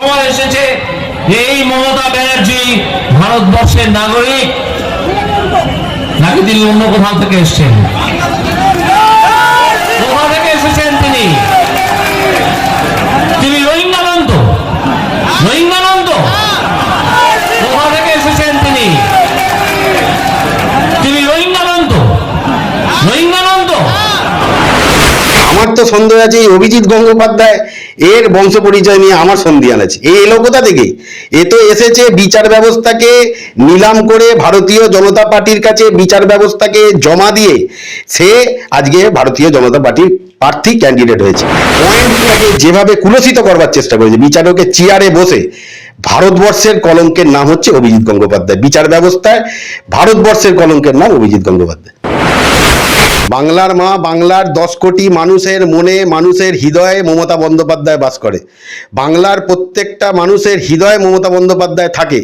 সময় এসেছে। এই মমতা ব্যানার্জি ভারতবর্ষের নাগরিক। নাকি তিনি অন্য কোথাও থেকে এসছেন? সন্দেহ আছে, এই অভিজিৎ গঙ্গোপাধ্যায় এর বংশ পরিচয় নিয়ে আমার সন্দেহান আছে। এই এলো কোথা থেকে? এ তো এসেছে বিচার ব্যবস্থাকে নিলাম করে ভারতীয় জনতা পার্টির কাছে বিচার ব্যবস্থাকে জমা দিয়ে সে আজকে ভারতীয় জনতা পার্টির প্রার্থী ক্যান্ডিডেট হয়েছে। পয়েন্টটাকে যেভাবে কুলসিত করবার চেষ্টা করেছে বিচারকের চেয়ারে বসে, ভারতবর্ষের কলঙ্কের নাম হচ্ছে অভিজিৎ গঙ্গোপাধ্যায়। বিচার ব্যবস্থায় ভারতবর্ষের কলঙ্কের নাম অভিজিৎ গঙ্গোপাধ্যায়। বাংলার মা, বাংলার দশ কোটি মানুষের মনে, মানুষের হৃদয়ে মমতা বন্দ্যোপাধ্যায় বাস করে। বাংলার প্রত্যেকটা মানুষের হৃদয়ে মমতা বন্দ্যোপাধ্যায় থাকে।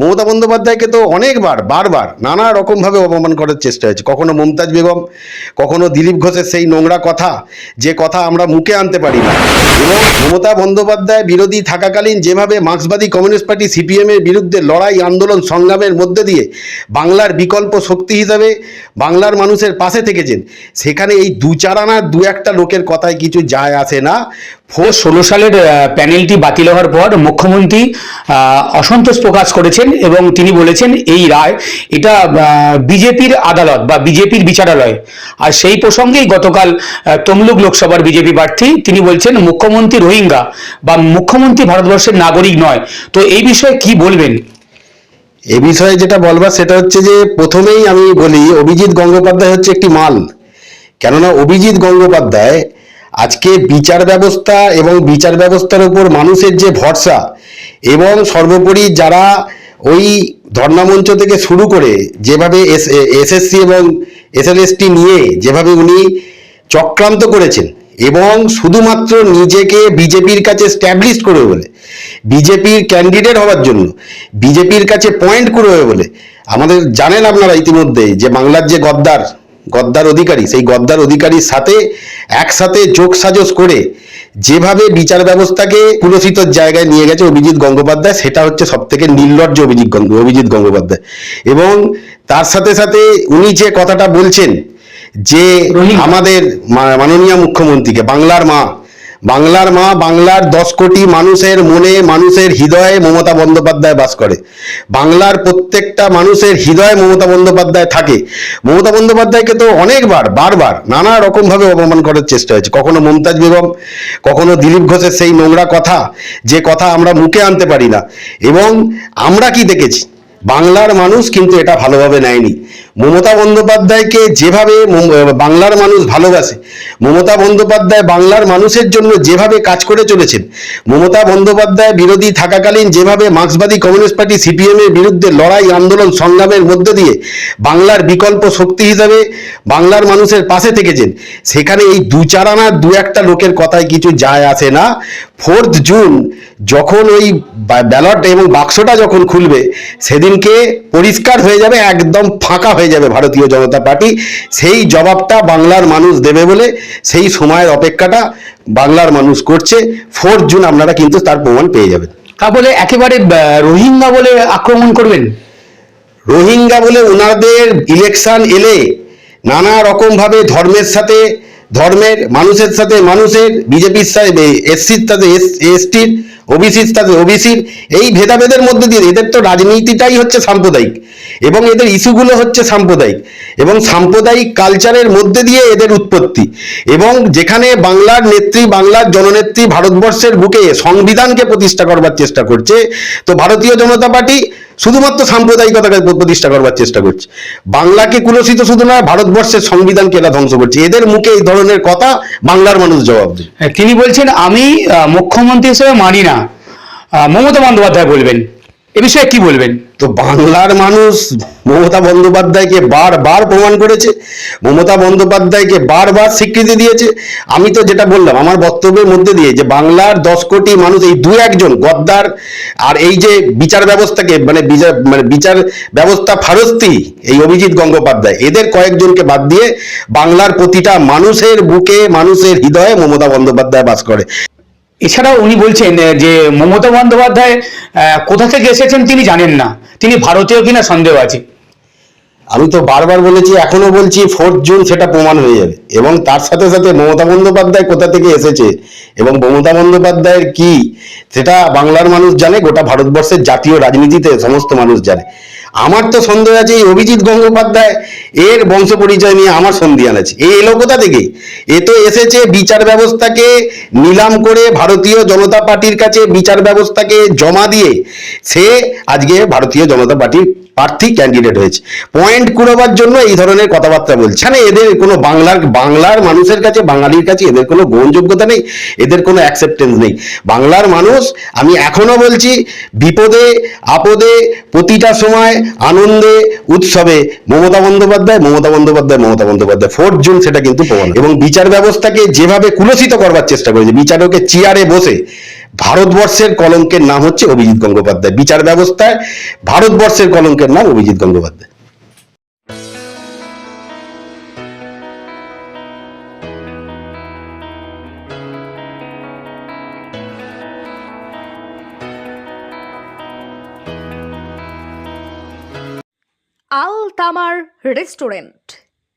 মমতা বন্দ্যোপাধ্যায়কে তো অনেকবার, বারবার নানা রকমভাবে অপমান করার চেষ্টা হয়েছে। কখনো মমতাজ বেগম, কখনো দিলীপ ঘোষের সেই নোংরা কথা, যে কথা আমরা মুখে আনতে পারি না। এবং মমতা বন্দ্যোপাধ্যায় বিরোধী থাকাকালীন যেভাবে মার্ক্সবাদী কমিউনিস্ট পার্টি সিপিএমের বিরুদ্ধে লড়াই, আন্দোলন, সংগ্রামের মধ্যে দিয়ে বাংলার বিকল্প শক্তি হিসাবে বাংলার মানুষের পাশে থেকেছেন সেখানে এই দু চার আনা দু একটা লোকের কথায় কিছু যায় আসে না। ফোর ষোলো সালের প্যানেলটি বাতিল হওয়ার পর মুখ্যমন্ত্রী অসন্তোষ প্রকাশ করেছেন এবং তিনি বলেছেন, এই রায়, এটা বিজেপির আদালত বা বিজেপির বিচারালয়। আর সেই প্রসঙ্গেই গতকাল তমলুক লোকসভার বিজেপি প্রার্থী তিনি বলছেন, মুখ্যমন্ত্রী রোহিঙ্গা বা মুখ্যমন্ত্রী ভারতবর্ষের নাগরিক নয়। তো এই বিষয়ে কি বলবেন? এ বিষয়ে যেটা বলবার সেটা হচ্ছে যে, প্রথমেই আমি বলি, অভিজিৎ গঙ্গোপাধ্যায় হচ্ছে একটি মাল। কেননা অভিজিৎ গঙ্গোপাধ্যায় আজকে বিচার ব্যবস্থা এবং বিচার ব্যবস্থার উপর মানুষের যে ভরসা এবং সর্বোপরি যারা ওই ধর্ণামঞ্চ থেকে শুরু করে যেভাবে এস এসএসসি এবং এসএলএসটি নিয়ে যেভাবে উনি চক্রান্ত করেছেন এবং শুধুমাত্র নিজেকে বিজেপির কাছে স্ট্যাবলিশ করবে বলে, বিজেপির ক্যান্ডিডেট হওয়ার জন্য, বিজেপির কাছে পয়েন্ট করবে বলে। আমাদের জানেন আপনারা ইতিমধ্যে যে বাংলার যে গদ্দার গদ্দার অধিকারী সেই গদ্দার অধিকারীর সাথে একসাথে যোগ সাজস করে যেভাবে বিচার ব্যবস্থাকে কুলসিত জায়গায় নিয়ে গেছে অভিজিৎ গঙ্গোপাধ্যায় সেটা হচ্ছে সব থেকে নির্লজ্জ অভিজিৎ গঙ্গ অভিজিৎ গঙ্গোপাধ্যায় এবং তার সাথে সাথে উনি যে কথাটা বলছেন যে। আমাদের মাননীয় মুখ্যমন্ত্রীকে বাংলার মা বাংলার মা, বাংলার দশ কোটি মানুষের মনে, মানুষের হৃদয়ে মমতা বন্দ্যোপাধ্যায় বাস করে। বাংলার প্রত্যেকটা মানুষের হৃদয়ে মমতা বন্দ্যোপাধ্যায় থাকে। মমতা বন্দ্যোপাধ্যায়কে তো অনেকবার, বারবার নানা রকমভাবে অপমান করার চেষ্টা হয়েছে। কখনো মমতাজ বেগম, কখনো দিলীপ ঘোষের সেই নোংরা কথা, যে কথা আমরা মুখে আনতে পারি না। এবং আমরা কি দেখেছি? বাংলার মানুষ কিন্তু এটা ভালোভাবে নেয়নি। মমতা বন্দ্যোপাধ্যায়কে যেভাবে বাংলার মানুষ ভালোবাসে, মমতা বন্দ্যোপাধ্যায় বাংলার মানুষের জন্য যেভাবে কাজ করে চলেছেন, মমতা বন্দ্যোপাধ্যায় বিরোধী থাকাকালীন যেভাবে মার্ক্সবাদী কমিউনিস্ট পার্টি সিপিএম এর বিরুদ্ধে লড়াই আন্দোলন সংগ্রামের মধ্যে দিয়ে বাংলার বিকল্প শক্তি হিসাবে বাংলার মানুষের পাশে থেকেছেন, সেখানে এই দু চার আনা দু একটা লোকের কথায় কিছু যায় আসে না। ফোর্থ জুন, যখন ওই ব্যালট এবং বাক্সটা যখন খুলবে সেদিনকে পরিষ্কার হয়ে যাবে একদম ফাঁকা হয়ে যাবে ভারতীয় জনতা পার্টি। সেই জবাবটা বাংলার মানুষ দেবে বলে সেই সময়ের অপেক্ষাটা বাংলার মানুষ করছে। ফোর্থ জুন আপনারা কিন্তু তার প্রমাণ পেয়ে যাবেন। তা বলে একেবারে রোহিঙ্গা বলে আক্রমণ করবেন? রোহিঙ্গা বলে ওনাদের ইলেকশন এলে নানা রকমভাবে ধর্মের সাথে ধর্মের মানুষের সাথে মানুষের বিজেপির সাথে এসসির সাথে এস এসটির ওবিসির সাথে ওবিসির এই ভেদাভেদের মধ্যে দিয়ে এদের তো রাজনীতিটাই হচ্ছে সাম্প্রদায়িক এবং এদের ইস্যুগুলো হচ্ছে সাম্প্রদায়িক এবং সাম্প্রদায়িক কালচারের মধ্যে দিয়ে এদের উৎপত্তি এবং যেখানে বাংলার নেত্রী বাংলার জননেত্রী ভারতবর্ষের বুকে সংবিধানকে প্রতিষ্ঠা করবার চেষ্টা করছে তো ভারতীয় জনতা পার্টি শুধুমাত্র সাম্প্রদায়িকতাকে প্রতিষ্ঠা করবার চেষ্টা করছে। বাংলাকে কুলসিত শুধু না ভারতবর্ষের সংবিধানকে এরা ধ্বংস করছে। এদের মুখে এই ধরনের কথা বাংলার মানুষ জবাব দেয়। হ্যাঁ, তিনি বলছেন আমি মুখ্যমন্ত্রী হিসেবে মানি না। মমতা বন্দ্যোপাধ্যায় বলবেন। এ বিষয়ে কি বলবেন? তো বাংলার মানুষ মমতা বন্দ্যোপাধ্যায়কে বারবার প্রমাণ করেছে, মমতা বন্দ্যোপাধ্যায়কে বারবার স্বীকৃতি দিয়েছে। আমি তো যেটা বললাম, আমার বক্তব্যের মধ্যে দিয়ে যে বাংলার দশ কোটি মানুষ, এই দু একজন গদ্দার আর এই যে বিচার ব্যবস্থাকে মানে বিচার মানে বিচার ব্যবস্থা ফারস্তি, এই অভিজিৎ গঙ্গোপাধ্যায়, এদের কয়েকজনকে বাদ দিয়ে বাংলার প্রতিটা মানুষের বুকে, মানুষের হৃদয়ে মমতা বন্দ্যোপাধ্যায় বাস করে। এছাড়াও উনি বলছেন যে মমতা বন্দ্যোপাধ্যায় কোথা থেকে এসেছেন তিনি জানেন না। তিনি ভারতীয় কিনা সন্দেহ আছে আমি তো বারবার বলেছি, এখনও বলছি ফোর্থ জুন সেটা প্রমাণ হয়ে যাবে। এবং তার সাথে সাথে মমতা বন্দ্যোপাধ্যায় কোথা থেকে এসেছে এবং মমতা বন্দ্যোপাধ্যায়ের কি, সেটা বাংলার মানুষ জানে, গোটা ভারতবর্ষের জাতীয় রাজনীতিতে সমস্ত মানুষ জানে। আমার তো সন্দেহ আছে এই অভিজিৎ গঙ্গোপাধ্যায় এর বংশ পরিচয় নিয়ে আমার সন্ধিয়ান আছে। এ এলো কোথা থেকে? এ তো এসেছে বিচার ব্যবস্থাকে নিলাম করে ভারতীয় জনতা পার্টির কাছে বিচার ব্যবস্থাকে জমা দিয়ে। সে আজকে ভারতীয় জনতা পার্টির প্রার্থী ক্যান্ডিডেট হয়েছে। পয়েন্ট কুড়োবার জন্য এই ধরনের কথাবার্তা বলছে। মানে এদের কোনো বাংলার বাংলার মানুষের কাছে, বাঙালির কাছে এদের কোনো গ্রহণযোগ্যতা নেই, এদের কোনো অ্যাকসেপ্টেন্স নেই। বাংলার মানুষ, আমি এখনও বলছি, বিপদে, আপদে, প্রতিটা সময়, আনন্দে, উৎসবে মমতা বন্দ্যোপাধ্যায় মমতা বন্দ্যোপাধ্যায় মমতা বন্দ্যোপাধ্যায়। ফোর্থ জুন সেটা কিন্তু প্রমাণ। এবং বিচার ব্যবস্থাকে যেভাবে কুলসিত করবার চেষ্টা করেছে, বিচারকের চেয়ারে বসে ভারতবর্ষের কলঙ্কের নাম হচ্ছে অভিজিৎ গঙ্গোপাধ্যায়। বিচার ব্যবস্থায় ভারতবর্ষের কলঙ্কের নাম অভিজিৎ গঙ্গোপাধ্যায়। আল তামার রেস্টুরেন্ট।